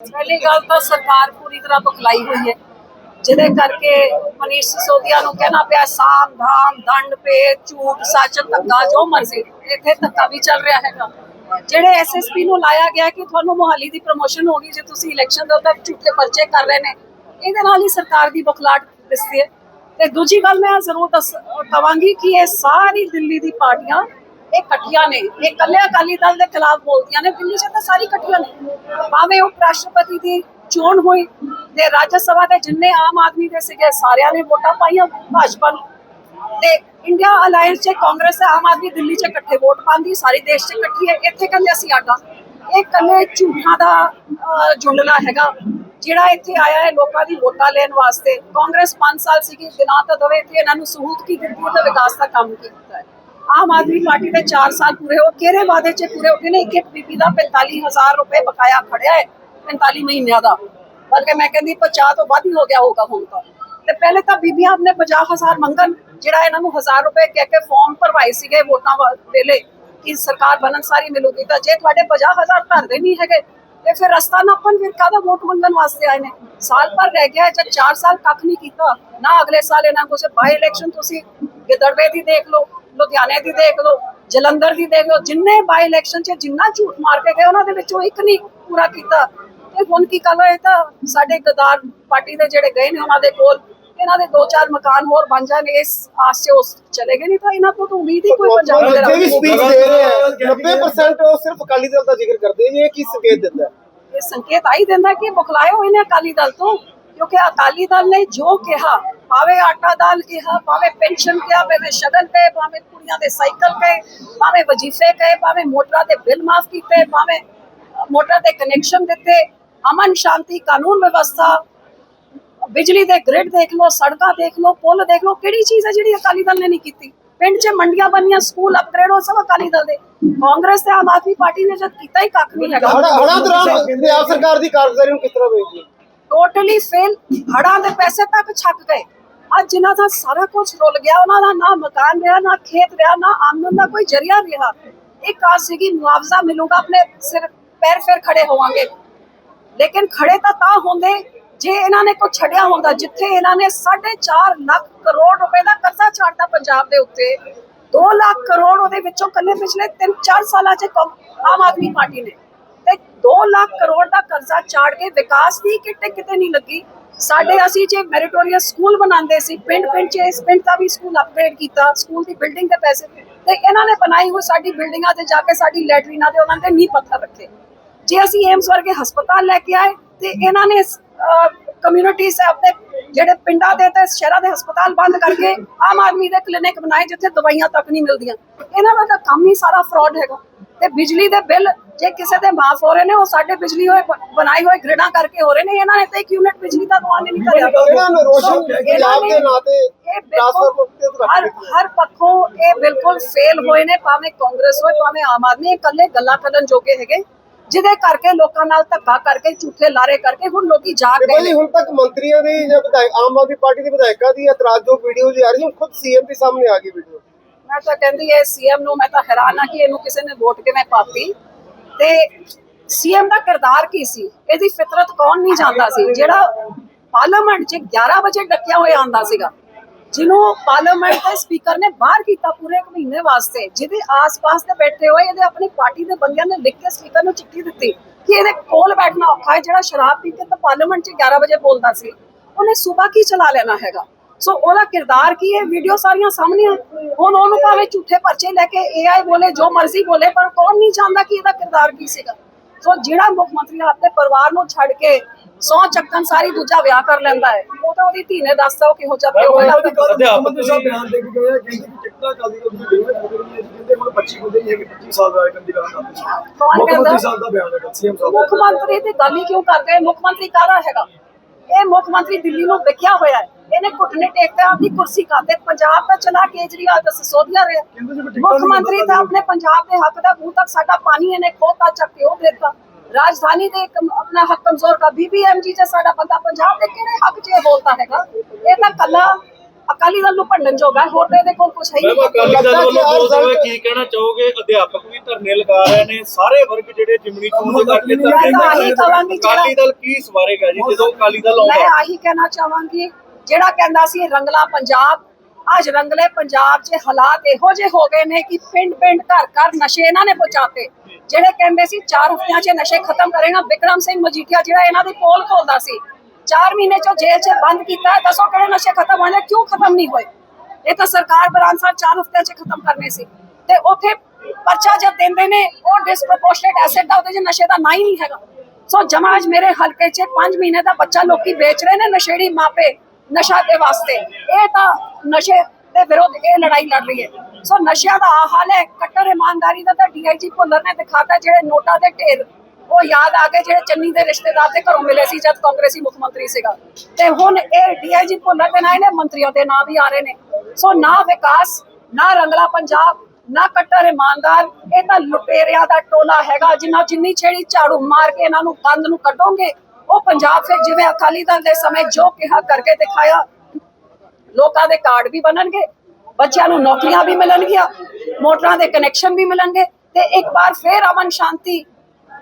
ਪਹਿਲੀ ਗੱਲ ਤਾਂ ਸਰਕਾਰ ਪੂਰੀ ਤਰ੍ਹਾਂ ਬਖਲਾਈ ਹੋਈ ਹੈ। ਜਿਹਦੇ ਕਰਕੇ ਮਨੀਸ਼ ਸਿਸੋਦੀਆ ਨੂੰ ਕਹਿਣਾ ਪਿਆ, ਸਾਮ ਧਾਮ, ਦੰਡ ਪੇ ਝੂਠ, ਸੱਚ ਧੱਕਾ, ਜੋ ਮਰਜ਼ੀ। ਇੱਥੇ ਧੱਕਾ ਵੀ ਚੱਲ ਰਿਹਾ ਹੈਗਾ। ਜਿਹੜੇ ਐਸਐਸਪੀ ਨੂੰ ਲਾਇਆ ਗਿਆ ਕਿ ਤੁਹਾਨੂੰ ਮੁਹਾਲੀ ਦੀ ਪ੍ਰੋਮੋਸ਼ਨ ਹੋ ਗਈ ਜੇ ਤੁਸੀਂ ਇਲੈਕਸ਼ਨ ਦੇ ਉੱਤੇ ਝੂਠੇ ਪਰਚੇ ਕਰ ਰਹੇ ਨੇ, ਇਹਦੇ ਨਾਲ ਹੀ ਸਰਕਾਰ ਦੀ ਬਖਲਾਟ ਦਿਸਦੀ ਹੈ। ਤੇ ਦੂਜੀ ਗੱਲ ਮੈਂ ਜ਼ਰੂਰ ਦੱਸ ਕਵਾਂਗੀ ਕਿ ਇਹ ਸਾਰੀ ਦਿੱਲੀ ਦੀ ਪਾਰਟੀਆਂ ਇਹ ਇਕੱਠੀਆਂ ਨੇ। ਇਹ ਇਕੱਲੇ ਅਕਾਲੀ ਦਲ ਦੇ ਖਿਲਾਫ ਬੋਲਦੀਆਂ ਨੇ। ਦਿੱਲੀ 'ਚ ਤਾਂ ਸਾਰੀ ਇਕੱਠੀਆਂ ਨੇ। ਭਾਵੇਂ ਉਪ ਰਾਸ਼ਟਰਪਤੀ ਦੀ ਚੋਣ ਹੋਈ ਤੇ ਰਾਜ ਸਭਾ ਦੇ ਜਿੰਨੇ ਆਮ ਆਦਮੀ ਦੇ ਸੀਗੇ, ਸਾਰਿਆਂ ਨੇ ਵੋਟਾਂ ਪਾਈਆਂ ਭਾਜਪਾ ਨੂੰ। ਤੇ ਇੰਡੀਆ ਅਲਾਈਅੰਸ 'ਚ ਕਾਂਗਰਸ ਤੇ ਆਮ ਆਦਮੀ ਦਿੱਲੀ 'ਚ ਇਕੱਠੇ ਵੋਟ ਪਾਉਂਦੀ, ਸਾਰੀ ਦੇਸ਼ 'ਚ ਇਕੱਠੀ ਹੈ। ਇੱਥੇ ਕਹਿੰਦੇ ਅਸੀਂ ਆਡਾ। ਇਹ ਕੱਲੇ ਝੂਠਾਂ ਦਾ ਜੁੰਡਲਾ ਹੈਗਾ। ਜਿਹੜਾ ਇੱਥੇ ਆਇਆ ਹੈ ਲੋਕਾਂ ਦੀ ਵੋਟਾਂ ਲੈਣ ਵਾਸਤੇ। ਕਾਂਗਰਸ 5 ਸਾਲ ਸੀਗੀ, ਬਿਨਾਂ ਤਾਂ ਦਵੇ ਤੇ ਇਹਨਾਂ ਨੂੰ ਸਹੂਲਤ ਕੀ ਦਿੱਤੀ ਤੇ ਵਿਕਾਸ ਦਾ ਕੰਮ ਕੀਤਾ ਹੈ। ਆਮ ਆਦਮੀ ਪਾਰਟੀ ਦੇ 4 ਸਾਲ ਪੂਰੇ ਹੋ ਕਿਹੜੇ ਵਾਅਦੇ 'ਚ ਪੂਰੇ ਹੋ ਗਏ ਨੇ? ਇੱਕ ਇੱਕ ਬੀਬੀ ਦਾ 45000 ਰੁਪਏ ਬਕਾਇਆ ਖੜਿਆ ਹੈ 45 ਮਹੀਨਿਆਂ ਦਾ। ਬਲਕਿ ਮੈਂ ਕਹਿੰਦੀ 50 ਤੋਂ ਵੱਧ ਹੀ ਹੋ ਗਿਆ ਹੋਊਗਾ ਹੁਣ ਤਾਂ। ਤੇ ਪਹਿਲੇ ਤਾਂ ਬੀਬੀਆਂ ਆਪਣੇ 50000 ਮੰਗਣ ਜਿਹੜਾ ਇਹਨਾਂ ਨੂੰ 1000 ਰੁਪਏ ਕਹਿ ਕੇ ਫਾਰਮ ਭਰਵਾਏ ਸੀਗੇ ਵੋਟਾਂ ਵੇਲੇ ਕਿ ਸਰਕਾਰ ਬਣਨ ਸਾਰੀ ਮਿਲੂਗੀ ਤਾਂ ਜੇ ਤੁਹਾਡੇ 50000 ਧਰਦੇ ਨਹੀਂ ਹੈਗੇ ਤੇ ਫਿਰ ਰਸਤਾ ਨਾਪਨ ਫਿਰ ਕਾਹਦਾ ਵੋਟ ਮੰਗਣ ਵਾਸਤੇ ਆਏ ਨੇ? ਸਾਲ ਭਰ ਰਹਿ ਗਿਆ ਹੈ, 4 ਸਾਲ ਕੱਖ ਨਹੀਂ ਕੀਤਾ ਨਾ ਅਗਲੇ ਸਾਲ ਇਹਨਾਂ ਕੋਲ ਬਾਈ ਇਲੈਕਸ਼ਨ ਤੁਸੀਂ ਗਿੱਦੜਵੇ ਦੀ ਦੇਖ ਲਓ। ਲੁਧਿਆਣੇ ਦੀ ਦੇਖ ਲਓ ਜਲੰਧਰ ਦੀ ਦੇਖ ਲਓ ਜਿੰਨੇ ਬਾਈ ਇਲੈਕਸ਼ਨ 'ਚ ਜਿੰਨਾ ਝੂਠ ਮਾਰ ਕੇ ਗਏ ਉਹਨਾਂ ਦੇ ਵਿੱਚੋਂ ਇੱਕ ਨਹੀਂ ਪੂਰਾ ਕੀਤਾ। ਤੇ ਹੁਣ ਕੀ ਕਰ ਰਹੇ ਤਾਂ ਸਾਡੇ ਗਦਾਰ ਪਾਰਟੀ ਦੇ ਜਿਹੜੇ ਗਏ ਨੇ ਉਹਨਾਂ ਦੇ ਕੋਲ ਇਹਨਾਂ ਦੇ ਦੋ ਚਾਰ ਮਕਾਨ ਹੋਰ ਬਣ ਜਾਣਗੇ ਇਸ ਆਸ 'ਚ ਉਸ ਚਲੇ ਗਏ ਨਹੀਂ ਤਾਂ ਇਹਨਾਂ ਤੋਂ ਤਾਂ ਉਮੀਦ ਹੀ ਕੋਈ ਪੰਜਾਬ ਦੇ ਵੀ ਸਪੀਚ ਦੇ ਰਹੇ ਹੈ 90% ਉਹ ਸਿਰਫ ਅਕਾਲੀ ਦਲ ਦਾ ਜ਼ਿਕਰ ਕਰਦੇ ਨੇ ਇਹ ਕੀ ਸੰਕੇਤ ਦਿੰਦਾ? ਇਹ ਸੰਕੇਤ ਆਈ ਦਿੰਦਾ ਕਿ ਬੁਖਲਾਏ ਹੋਏ ਨੇ ਅਕਾਲੀ ਦਲ ਤੋਂ ਕਿਉਂਕਿ ਅਕਾਲੀ ਦਲ ਨੇ ਜੋ ਕਿਹਾ ਭਾਵੇਂ ਆਟਾ ਦਾਲ ਕਿਹਾ ਭਾਵੇਂ ਪੈਨਸ਼ਨ ਕਿਹਾ ਭਾਵੇਂ ਸ਼ਗਨ ਤੇ ਭਾਵੇਂ ਕੁੜੀਆਂ ਦੇ ਸਾਈਕਲ ਕਹੇ ਭਾਵੇਂ ਵਜੀਫੇ ਕਹੇ ਭਾਵੇਂ ਮੋਟਰਾਂ ਦੇ ਬਿੱਲ ਮਾਫ ਕੀਤੇ ਭਾਵੇਂ ਮੋਟਰ ਦੇ ਕਨੈਕਸ਼ਨ ਦਿੱਤੇ ਅਮਨ ਸ਼ਾਂਤੀ ਕਾਨੂੰਨ ਵਿਵਸਥਾ ਬਿਜਲੀ ਦੇ ਗ੍ਰਿਡ ਦੇਖ ਲਓ ਸੜਕਾਂ ਦੇਖ ਲਓ ਪੁਲ ਦੇਖ ਲਓ ਕਿਹੜੀ ਚੀਜ਼ ਹੈ ਜਿਹੜੀ ਅਕਾਲੀ ਦਲ ਨੇ ਨਹੀਂ ਕੀਤੀ? ਪਿੰਡ 'ਚ ਮੰਡੀਆਂ ਬਣੀਆਂ ਸਕੂਲ ਅਪਗ੍ਰੇਡ ਹੋ ਸਭ ਅਕਾਲੀ ਦਲ ਦੇ। ਕਾਂਗਰਸ ਤੇ ਆਮ ਆਦਮੀ ਪਾਰਟੀ ਨੇ ਜਦ ਕੀਤਾ ਹੀ ਕੱਖ ਨਹੀਂ ਹੈਗਾ। ਹੜਾ ਦੌਰਾਨ ਪੰਜਾਬ ਸਰਕਾਰ ਦੀ ਕਾਰਗੁਜ਼ਾਰੀ ਨੂੰ ਕਿਸ ਤਰ੍ਹਾਂ ਵੇਖਦੇ ਟੋਟਲੀ ਫੇਲ ਹੜਾਂ ਦੇ ਪੈਸੇ ਤੱਕ ਛੱਕ ਗਏ। ਅੱਜ ਜਿਨ੍ਹਾਂ ਦਾ ਸਾਰਾ ਕੁਝ ਰੁਲ ਗਿਆ, ਉਹਨਾਂ ਦਾ ਨਾ ਮਕਾਨ ਰਿਹਾ, ਨਾ ਖੇਤ ਰਿਹਾ, ਨਾ ਆਮਦਨ ਦਾ ਕੋਈ ਜਰੀਆ ਰਿਹਾ। ਇੱਕ ਆਸ ਸੀਗੀ, ਮੁਆਵਜ਼ਾ ਮਿਲੂਗਾ, ਆਪਣੇ ਸਿਰ ਪੈਰ ਫਿਰ ਖੜੇ ਹੋਵਾਂਗੇ। ਲੇਕਿਨ ਖੜੇ ਤਾਂ ਤਾਂ ਹੁੰਦੇ, ਜੇ ਇਹਨਾਂ ਨੇ ਕੁਝ ਛੱਡਿਆ ਹੁੰਦਾ, ਜਿੱਥੇ ਇਹਨਾਂ ਨੇ 4.5 ਲੱਖ ਕਰੋੜ ਰੁਪਏ ਦਾ ਕਰਜ਼ਾ ਛੱਡਤਾ ਪੰਜਾਬ ਦੇ ਉੱਤੇ 2 ਲੱਖ ਕਰੋੜ ਉਹਦੇ ਵਿੱਚੋਂ ਕੱਲੇ ਪਿਛਲੇ 3-4 ਸਾਲਾਂ 'ਚ ਆਮ ਆਦਮੀ ਪਾਰਟੀ ਨੇ। ਤੇ 2 ਲੱਖ ਕਰੋੜ ਦਾ ਕਰਜ਼ਾ ਚਾੜ ਕੇ ਵਿਕਾਸ ਦੀ ਕਿਤੇ ਕਿਤੇ ਨਹੀਂ ਲੱਗੀ। ਸਾਡੇ ਅਸੀਂ ਜੇ ਮੈਰੀਟੋਰੀਅਸ ਸਕੂਲ ਬਣਾਉਂਦੇ ਸੀ, ਪਿੰਡ ਪਿੰਡ 'ਚ ਇਸ ਪਿੰਡ ਦਾ ਵੀ ਸਕੂਲ ਅਪਗ੍ਰੇਡ ਕੀਤਾ, ਸਕੂਲ ਦੀ ਬਿਲਡਿੰਗ ਦੇ ਪੈਸੇ ਤੇ ਇਹਨਾਂ ਨੇ ਬਣਾਈ ਹੋਈ ਸਾਡੀ ਬਿਲਡਿੰਗਾਂ ਤੇ ਜਾ ਕੇ ਸਾਡੀ ਲੈਟਰੀਨਾਂ ਦੇ ਉਹਨਾਂ ਤੇ ਨੀਂਹ ਪੱਥਰ ਰੱਖੇ। ਜੇ ਅਸੀਂ ਏਮਸ ਵਰਗੇ ਹਸਪਤਾਲ ਲੈ ਕੇ ਆਏ ਤੇ ਇਹਨਾਂ ਨੇ ਕਮਿਊਨਿਟੀ ਆਪਣੇ ਜਿਹੜੇ ਪਿੰਡਾਂ ਦੇ ਤੇ ਸ਼ਹਿਰਾਂ ਦੇ ਹਸਪਤਾਲ ਬੰਦ ਕਰਕੇ ਆਮ ਆਦਮੀ ਦੇ ਕਲੀਨਿਕ ਬਣਾਏ ਜਿੱਥੇ ਦਵਾਈਆਂ ਤੱਕ ਨਹੀਂ ਮਿਲਦੀਆਂ। ਇਹਨਾਂ ਦਾ ਕੰਮ ਹੀ ਸਾਰਾ ਫਰਾਡ ਹੈਗਾ। ਤੇ ਬਿਜਲੀ ਦੇ ਬਿੱਲ ਜੇ ਕਿਸੇ ਦੇ ਮਾਫ ਹੋ ਰਹੇ ਨੇ ਉਹ ਸਾਡੇ ਬਿਜਲੀ ਹੋਏ ਬਣਾਈ ਹੋਏ ਗ੍ਰਿਡਾਂ ਕਰਕੇ ਹੋ ਰਹੇ ਨੇ ਇਹਨਾਂ ਨੇ ਤਾਂ ਇੱਕ ਯੂਨਿਟ ਬਿਜਲੀ ਦਾ ਦਵਾਨ ਨਹੀਂ ਕਰਿਆ। ਇਹਨਾਂ ਨੂੰ ਰੋਸ਼ਨ ਪੰਜਾਬ ਦੇ ਨਾਤੇ ਇਹ ਟ੍ਰਾਂਸਫਰ ਬਿਲਕੁਲ ਹਰ ਹਰ ਪੱਖੋਂ ਇਹ ਬਿਲਕੁਲ ਫੇਲ ਹੋਏ ਨੇ ਭਾਵੇਂ ਕਾਂਗਰਸ ਹੋਏ ਭਾਵੇਂ ਆਮ ਆਦਮੀ ਇਕੱਲੇ ਗੱਲਾਂ ਕਰਨ ਜੋਗੇ ਹੈਗੇ। ਜਿਹਦੇ ਕਰਕੇ ਲੋਕਾਂ ਨਾਲ ਧੱਕਾ ਕਰਕੇ ਝੂਠੇ ਲਾਰੇ ਕਰਕੇ ਹੁਣ ਲੋਕੀ ਜਾਗ ਗਏ ਨੇ। ਹੁਣ ਤੱਕ ਮੰਤਰੀਆਂ ਦੀ ਜਾਂ ਵਿਧਾਇਕ ਆਮ ਆਦਮੀ ਪਾਰਟੀ ਦੇ ਵਿਧਾਇਕਾਂ ਦੀ ਇਤਰਾਜ਼ਯੋਗ ਵੀਡੀਓ ਜੀ ਆ ਰਹੀ ਖੁਦ ਸੀਐਮ ਦੇ ਸਾਹਮਣੇ ਆ ਗਈ ਵੀਡੀਓ। ਮੈਂ ਤਾਂ ਕਹਿੰਦੀ ਐ ਸੀਐਮ ਨੂੰ ਮੈਂ ਤਾਂ ਹੈਰਾਨ ਆ ਕਿ ਇਹਨੂੰ ਕਿਸੇ ਨੇ ਵੋਟ ਕਿਵੇਂ ਪਾਤੀ। ਤੇ ਸੀਐਮ ਦਾ ਕਿਰਦਾਰ ਕੀ ਸੀ? ਇਹਦੀ ਫਿਤਰਤ ਕੌਣ ਨਹੀਂ ਜਾਣਦਾ ਸੀ? ਜਿਹੜਾ ਪਾਰਲੀਮੈਂਟ 'ਚ 11 ਵਜੇ ਡੱਕਿਆ ਹੋਇਆ ਆਂਦਾ ਸੀਗਾ, ਜਿਹਨੂੰ ਪਾਰਲੀਮੈਂਟ ਦੇ ਸਪੀਕਰ ਨੇ ਬਾਹਰ ਕੀਤਾ ਪੂਰੇ ਇੱਕ ਮਹੀਨੇ ਵਾਸਤੇ, ਜਿਹਦੇ ਆਸ-ਪਾਸ ਤੇ ਬੈਠੇ ਹੋਏ ਇਹਦੇ ਆਪਣੀ ਪਾਰਟੀ ਦੇ ਬੰਦਿਆਂ ਨੇ ਲਿਖ ਕੇ ਸਪੀਕਰ ਨੂੰ ਚਿੱਠੀ ਦਿੱਤੀ ਕਿ ਇਹਦੇ ਕੋਲ ਬੈਠਣਾ ਔਖਾ ਹੈ, ਜਿਹੜਾ ਸ਼ਰਾਬ ਪੀ ਕੇ ਤਾਂ ਪਾਰਲੀਮੈਂਟ 'ਚ 11 ਵਜੇ ਬੋਲਦਾ ਸੀ, ਉਹਨੇ ਸਵੇਰ ਕੀ ਚਲਾ ਲੈਣਾ ਹੈਗਾ? ਸੋ ਉਹਦਾ ਕਿਰਦਾਰ ਕੀ ਹੈ? ਵੀਡੀਓ ਸਾਰੀਆਂ ਸਾਹਮਣੇ ਆ ਹੁਣ ਉਹਨੂੰ ਭਾਵੇਂ ਝੂਠੇ ਪਰਚੇ ਲੈ ਕੇ ਏਆਈ ਬੋਲੇ ਜੋ ਮਰਜ਼ੀ ਬੋਲੇ ਪਰ ਕੌਣ ਨਹੀਂ ਜਾਣਦਾ ਕਿ ਇਹਦਾ ਕਿਰਦਾਰ ਕੀ ਸੀਗਾ? ਸੋ ਜਿਹੜਾ ਮੁੱਖ ਮੰਤਰੀ ਆਪਣੇ ਪਰਿਵਾਰ ਨੂੰ ਛੱਡ ਕੇ ਸੌ ਚੱਕਣ ਸਾਰੀ ਦੂਜਾ ਵਿਆਹ ਕਰ ਲੈਂਦਾ ਹੈ ਉਹ ਤਾਂ ਉਹਦੀ ਧੀ ਨੇ ਦੱਸਦਾ ਉਹ ਕਿਹੋ ਜਿਹਾ ਪਿਓ ਹੈ। ਅਧਿਆਪਕ ਦੇ ਸਾਹਿਬ ਬਿਆਨ ਦੇ ਕੇ ਗਏ ਆ, ਕਹਿੰਦੇ ਕਿ ਟਿਕਟਾਂ ਤੋਂ ਤੁਸੀਂ ਗਏ ਕਹਿੰਦੇ ਹੁਣ 25 ਬੰਦੇ ਨਹੀਂ ਹੈਗੇ 25 ਸਾਲ ਦਾ ਆਇਕਨ ਦੀ ਗੱਲ ਕਰਦੇ ਮੁੱਖ? ਮੰਤਰੀ ਸਾਹਿਬ ਦਾ ਬਿਆਨ ਹੈ ਸੀਐਮ ਸਾਹਿਬ ਮੁੱਖ ਮੰਤਰੀ ਦੀ ਗੱਲ ਹੀ ਕਿਉਂ ਕਰ ਗਏ ਮੁੱਖ ਮੰਤਰੀ ਕਾਹਦਾ ਹੈਗਾ? ਇਹ ਮੁੱਖ ਮੰਤਰੀ ਦਿੱਲੀ ਨੂੰ ਵਿਖਿਆ ਹੋਇਆ ਹੈ। ਇਹਨੇ ਘੁੱਟਨੇ ਟੇਕਦੇ ਆਪਣੀ ਕੁਰਸੀ ਖਾਤੇ ਪੰਜਾਬ ਦਾ ਚਲਾ ਕੇਜਰੀਵਾਲ ਦਾ ਸਸੋਦੀਆ ਰਿਹਾ। ਜੀ ਮੁੱਖ ਮੰਤਰੀ ਤਾਂ ਆਪਣੇ ਪੰਜਾਬ ਦੇ ਹੱਕ ਦਾ ਬੂਹ ਤੱਕ ਸਾਡਾ ਪਾਣੀ ਇਹਨੇ ਖੋਤਾ ਚੱਕ ਉਹ ਦੇਤਾ ਰਾਜਧਾਨੀ ਦੇ ਆਪਣਾ ਹੱਕ ਕਮਜ਼ੋਰ ਦਾ ਬੀਬੀਐਮਜੀ ਚ ਸਾਡਾ ਬੰਦਾ ਪੰਜਾਬ ਦੇ ਕਿਹੜੇ ਹੱਕ 'ਚ ਬੋਲਦਾ ਹੈਗਾ? ਇਹ ਤਾਂ ਕੱਲਾ ਅਕਾਲੀ ਦਲ ਨੂੰ ਭੰਡਣ ਜੋਗਾ ਹੈ, ਹੋਰ ਤੇ ਇਹਦੇ ਕੋਲ ਕੁਝ ਹੈ ਹੀ ਨਹੀਂ। ਅਕਾਲੀ ਦਲ ਵੱਲੋਂ ਹੋਏ result- ਕੀ ਕਹਿਣਾ ਚਾਹੋਗੇ? ਅਧਿਆਪਕ ਵੀ ਧਰਨੇ ਲਗਾ ਰਹੇ ਨੇ ਸਾਰੇ ਵਰਗ ਜਿਹੜੇ ਜਿਮਣੀ ਚੋਣ ਦੇ ਕਰਕੇ ਮੈਂ ਧਰਨੇ ਲਗਾ ਰਹੇ ਨੇ। ਅਕਾਲੀ ਦਲ ਕੀ ਸਵਾਰੇਗਾ ਜੀ ਜਦੋਂ ਅਕਾਲੀ ਦਲ ਮੈਂ ਆਉਂਦਾ ਆਹੀ ਕਹਿਣਾ ਚਾਹਾਂਗੀ ਜਿਹੜਾ ਕਹਿੰਦਾ ਸੀ ਰੰਗਲਾ ਪੰਜਾਬ ਅੱਜ ਰੰਗਲੇ ਪੰਜਾਬ 'ਚ ਹਾਲਾਤ ਇਹੋ ਜਿਹੇ ਹੋ ਗਏ ਨੇ ਕਿ ਪਿੰਡ ਪਿੰਡ ਘਰ ਘਰ ਨਸ਼ੇ ਇਹਨਾਂ ਨੇ ਪਹੁੰਚਾਤੇ। ਜਿਹੜੇ ਕਹਿੰਦੇ ਸੀ 4 ਹਫ਼ਤਿਆਂ 'ਚ ਨਸ਼ੇ ਖਤਮ ਕਰੇਗਾ ਵਿਕਰਮ ਸਿੰਘ ਮਜੀਠੀਆ ਜਿਹੜਾ ਇਹਨਾਂ ਦੀ ਪੋਲ ਖੋਲਦਾ ਸੀ 4 ਮਹੀਨੇ 'ਚੋਂ ਜੇਲ੍ਹ 'ਚ ਬੰਦ ਕੀਤਾ ਹੈ, ਦੱਸੋ ਕਿਹੜੇ ਨਸ਼ੇ ਖਤਮ ਹੋਏ ਨੇ ਕਿਉਂ ਖਤਮ ਨਹੀਂ ਇਹ ਤਾਂ ਸਰਕਾਰ ਬਰਾਨ ਸਾਹਿਬ 4 ਹਫ਼ਤਿਆਂ 'ਚ ਖਤਮ ਕਰਨੇ ਸੀ ਤੇ ਉੱਥੇ ਪਰਚਾ ਜਦ ਦਿੰਦੇ ਨੇ ਉਹ ਡਿਸਪ੍ਰੋਪੋਰਸ਼ਨੇਟ ਐਸਿਡ ਦਾ ਉਹਦੇ 'ਚ ਨਸ਼ੇ ਦਾ ਨਾ ਹੀ ਨਹੀਂ ਹੈਗਾ ਸੋ ਜਮਾ ਮੇਰੇ ਹਲਕੇ 'ਚ 5 ਮਹੀਨੇ ਦਾ ਬੱਚਾ ਲੋਕੀ ਵੇਚ ਰਹੇ ਨੇ ਨਸ਼ੇੜੀ ਮਾਪੇ ਨਸ਼ਾ ਦੇ ਵਾਸਤੇ ਇਹ ਤਾਂ ਨਸ਼ੇ ਦੇ ਵਿਰੁੱਧ ਇਹ ਲੜਾਈ ਲੜ ਰਹੀ ਹੈ ਸੋ ਨਸ਼ਿਆਂ ਦਾ ਆ ਹਾਲ ਹੈ ਕੱਟਰ ਇਮਾਨਦਾਰੀ ਦਾ ਤਾਂ ਡੀਆਈਜੀ ਭੁੱਲਰ ਨੇ ਦਿਖਾਤਾ ਜਿਹੜੇ ਨੋਟਾਂ ਦੇ ਢੇਰ ਉਹ ਯਾਦ ਆ ਗਏ ਜਿਹੜੇ ਚੰਨੀ ਦੇ ਰਿਸ਼ਤੇਦਾਰ ਦੇ ਘਰੋਂ ਮਿਲੇ ਸੀ ਜਦ ਕਾਂਗਰਸੀ ਮੁੱਖ ਮੰਤਰੀ ਸੀਗਾ। ਤੇ ਹੁਣ ਇਹ ਡੀਆਈਜੀ ਭੁੱਲਰ ਦੇ ਨਾਂ ਨੇ, ਮੰਤਰੀਆਂ ਦੇ ਨਾਂ ਵੀ ਆ ਰਹੇ ਨੇ। ਸੋ ਨਾ ਵਿਕਾਸ, ਨਾ ਰੰਗਲਾ ਪੰਜਾਬ, ਨਾ ਕੱਟਰ ਇਮਾਨਦਾਰ ਇਹ ਤਾਂ ਲੁਟੇਰਿਆਂ ਦਾ ਟੋਲਾ ਹੈਗਾ। ਜਿੰਨਾ ਜਿੰਨੀ ਛੇੜੀ ਝਾੜੂ ਮਾਰ ਕੇ ਇਹਨਾਂ ਨੂੰ ਕੰਧ ਨੂੰ ਕੱਢੋਗੇ, ਉਹ ਪੰਜਾਬ ਫਿਰ ਜਿਵੇਂ ਅਕਾਲੀ ਦਲ ਦੇ ਸਮੇਂ ਜੋ ਕਿਹਾ ਕਰਕੇ ਦਿਖਾਇਆ, ਲੋਕਾਂ ਦੇ ਕਾਰਡ ਵੀ ਬਣਨਗੇ, ਬੱਚਿਆਂ ਨੂੰ ਨੌਕਰੀਆਂ ਵੀ ਮਿਲਣਗੀਆਂ, ਮੋਟਰਾਂ ਦੇ ਕਨੈਕਸ਼ਨ ਵੀ ਮਿਲਣਗੇ। ਤੇ ਇੱਕ ਵਾਰ ਫੇਰ ਅਮਨ ਸ਼ਾਂਤੀ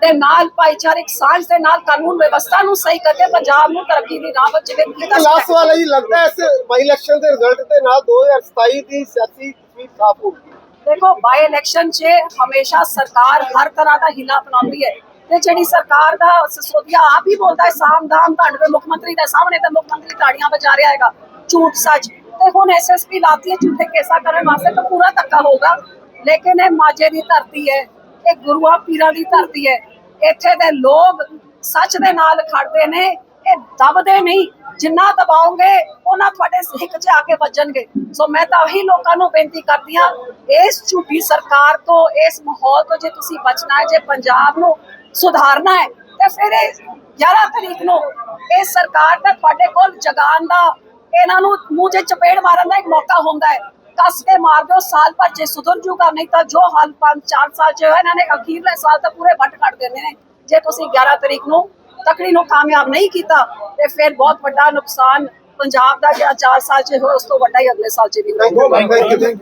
ਦੇ ਨਾਲ ਭਾਈਚਾਰਕ ਸਾਂਝ ਦੇ ਨਾਲ ਕਾਨੂੰਨ ਵਿਵਸਥਾ ਨੂੰ ਸਹੀ ਕਰਕੇ ਪੰਜਾਬ ਨੂੰ ਤਰੱਕੀ ਦੀ ਰਾਹ 'ਤੇ ਜਿਵੇਂ ਕਿ ਲਾਸਟ ਵਾਲਾ ਜੀ ਲੱਗਦਾ ਹੈ ਇਸ ਬਾਈ ਇਲੈਕਸ਼ਨ ਦੇ ਰਿਜ਼ਲਟ ਦੇ ਨਾਲ 2027 ਦੀ ਸਿਆਸੀ ਤਸਵੀਰ ਸਾਫ਼ ਹੋਊਗੀ ਦੇਖੋ ਬਾਈ ਇਲੈਕਸ਼ਨ 'ਚ ਹਮੇਸ਼ਾ ਸਰਕਾਰ ਹਰ ਤਰ੍ਹਾਂ ਦਾ ਹਿੱਲਾ ਅਪਣਾਉਂਦੀ ਹੈ ਤੇ ਜਿਹੜੀ ਸਰਕਾਰ ਦਾ ਸਸੋਦੀਆ ਆਪ ਹੀ ਬੋਲਦਾ ਹੈ ਸਾਮ ਦਾਮ ਤੁਹਾਡੇ ਮੁੱਖ ਮੰਤਰੀ ਦੇ ਸਾਹਮਣੇ ਤੇ ਮੁੱਖ ਮੰਤਰੀ ਤਾੜੀਆਂ ਵਜਾ ਰਿਹਾ ਹੈਗਾ ਝੂਠ ਸੱਚ। ਤੇ ਹੁਣ ਐਸਐਸਪੀ ਲਾਤੀ ਹੈ ਝੂਠੇ ਕੇਸਾ ਕਰਨ ਵਾਸਤੇ ਤਾਂ ਪੂਰਾ ਧੱਕਾ ਹੋਊਗਾ ਲੇਕਿਨ ਇਹ ਮਾਝੇ ਦੀ ਧਰਤੀ ਹੈ। ਇਹ ਗੁਰੂਆਂ ਪੀਰਾਂ ਦੀ ਧਰਤੀ ਹੈ। ਇੱਥੇ ਦੇ ਲੋਕ ਸੱਚ ਦੇ ਨਾਲ ਖੜਦੇ ਨੇ, ਇਹ ਦਬਦੇ ਨਹੀਂ। ਜਿੰਨਾ ਦਬਾਓਗੇ, ਉਹਨਾਂ ਤੁਹਾਡੇ ਹਿੱਕ 'ਚ ਆ ਕੇ ਵੱਜਣਗੇ। ਸੋ ਮੈਂ ਤਾਂ ਉਹੀ ਲੋਕਾਂ ਨੂੰ ਬੇਨਤੀ ਕਰਦੀ ਹਾਂ, ਇਸ ਝੂਠੀ ਸਰਕਾਰ ਤੋਂ, ਇਸ ਮਾਹੌਲ ਤੋਂ ਜੇ ਤੁਸੀਂ ਬਚਣਾ ਹੈ, ਜੇ ਪੰਜਾਬ ਨੂੰ ਸੁਧਾਰਨਾ ਹੈ, ਤੇ ਫਿਰ ਇਹ 11 ਤਰੀਕ ਨੂੰ ਇਹ ਸਰਕਾਰ ਦਾ ਤੁਹਾਡੇ ਕੋਲ ਜਗਾਨ ਦਾ, ਇਹਨਾਂ ਨੂੰ ਮੂੰਹ 'ਚ ਚਪੇੜ ਮਾਰਨ ਦਾ ਇੱਕ ਮੌਕਾ ਹੁੰਦਾ ਹੈ। ਕੱਸ ਕੇ ਮਾਰ ਦਿਓ, ਸਾਲ ਭਰ ਜੇ ਸੁਧਰ ਜੂਗਾ, ਨਹੀਂ ਤਾਂ ਜੋ ਹਾਲ 5-4 ਸਾਲ ਚ ਹੋਇਆ ਇਹਨਾਂ ਨੇ ਅਖੀਰਲੇ ਸਾਲ ਤਾਂ ਪੂਰੇ ਵੱਟ ਕੱਢ ਦੇਣੇ ਨੇ। ਜੇ ਤੁਸੀਂ 11 ਤਰੀਕ ਨੂੰ ਤਕੜੀ ਨੂੰ ਕਾਮਯਾਬ ਨਹੀਂ ਕੀਤਾ, ਤੇ ਫਿਰ ਬਹੁਤ ਵੱਡਾ ਨੁਕਸਾਨ ਪੰਜਾਬ ਦਾ ਜਿਹੜਾ 4 ਸਾਲ ਚ ਹੋਇਆ ਉਸ ਤੋਂ ਵੱਡਾ ਹੀ ਅਗਲੇ ਸਾਲ ਚ ਵੀ ਹੋਊਗਾ